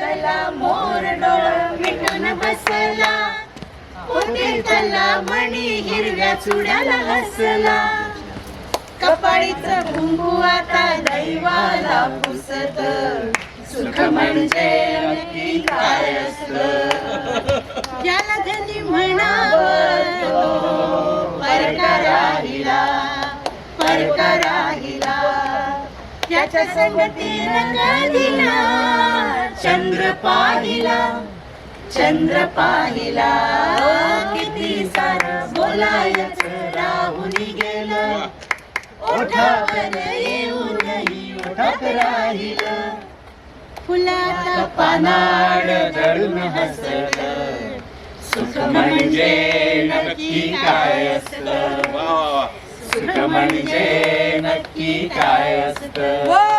तला मोर डोळ मिटून बसला. पोतीतला मणी हिरव्या चुड्याला हसला. कपाळीच कुंकू आता दैवाला पुसत. सुख म्हणजे नक्की काय असत? याला धनी म्हणावं तो. परका राहिला परका राहिला त्याच्या संगतीनं दिला चंद्र पाहिला चंद्र पाहिला. किती सार बोलायच राहून गेलं. ओठावर येऊनही ओठात राहिलं. फुलात पानाड जळून हसलं. सुख म्हणजे नक्की काय असतं? सुख म्हणजे नक्की काय असतं?